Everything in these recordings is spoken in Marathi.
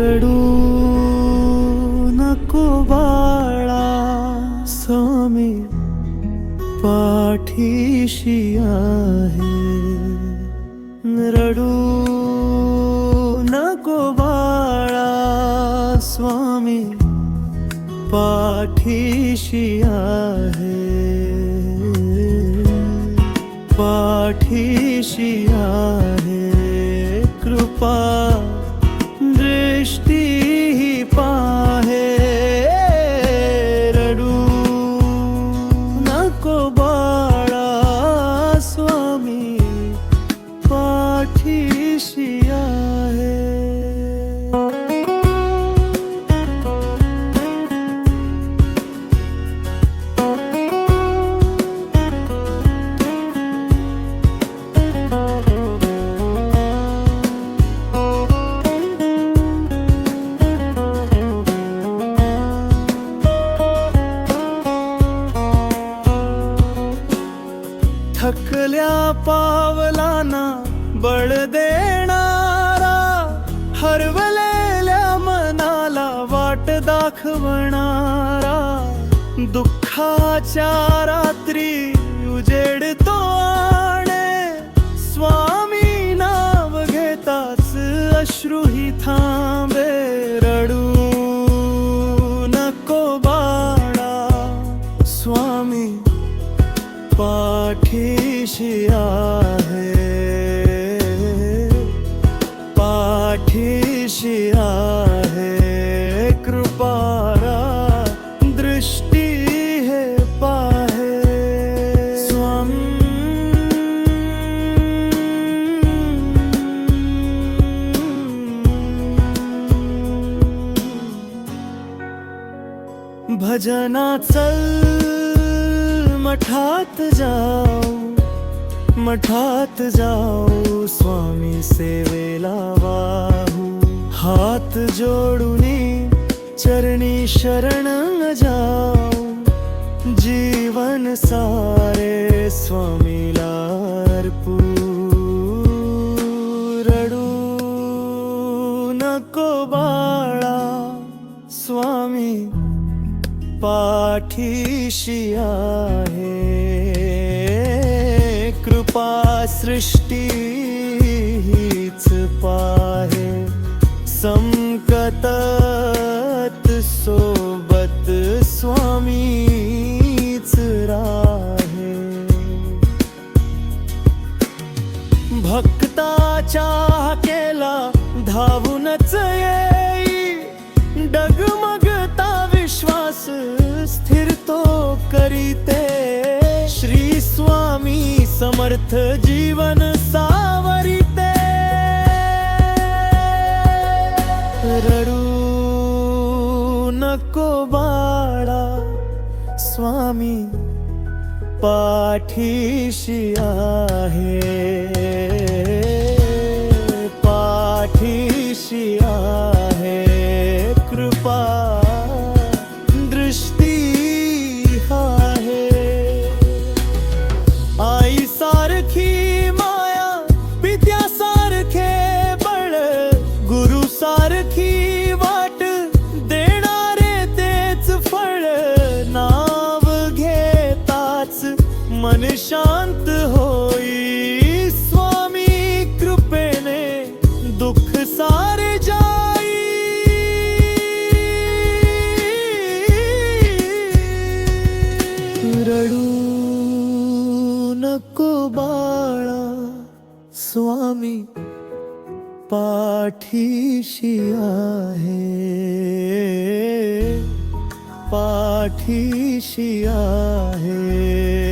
रडू नको बाळा स्वामी पाठीशी आहे रडू नको बाळा स्वामी पाठीशी आहे पाठीशी आहे कृपा কব पावलांना बळ देणारा हरवलेल्या मनाला वाट दाखवणारा. दुःखाच्या रात्री उजेडतो आणे स्वामी नाव घेताच अश्रूही थांबे. रडू नको बाळा स्वामी पाठीशी आहे पाठीशी आहे कृपारा दृष्टि है पाहे। स्वामी। भजना चल मठात जाऊ। मठात जाऊ स्वामी सेवेला वाहू. हात जोडूनी चरणी शरण जाऊ जीवन सारे स्वामीला अर्पू. रडू नको बाळा स्वामी पाठीशी आहे. कृपा सृष्टीच पाहे संकटात सोबत स्वामीच राहे. भक्ताच्या केला धावूनच येई डगमगता विश्वास स्थिर तो करीते. श्री स्वामी समर्थ जीवन सावरिते। रडू नको बाळा स्वामी पाठीशी आहे। पाठीशी आहे। मन शांत होई। स्वामी कृपेने दुख सारे जाई। रडू नको बाळा स्वामी पाठीशी आहे पाठीशी आहे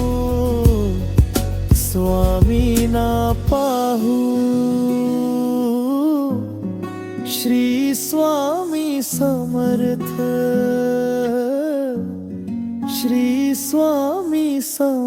स्वामी ना पाहू। श्री स्वामी समर्थ। श्री स्वामी सम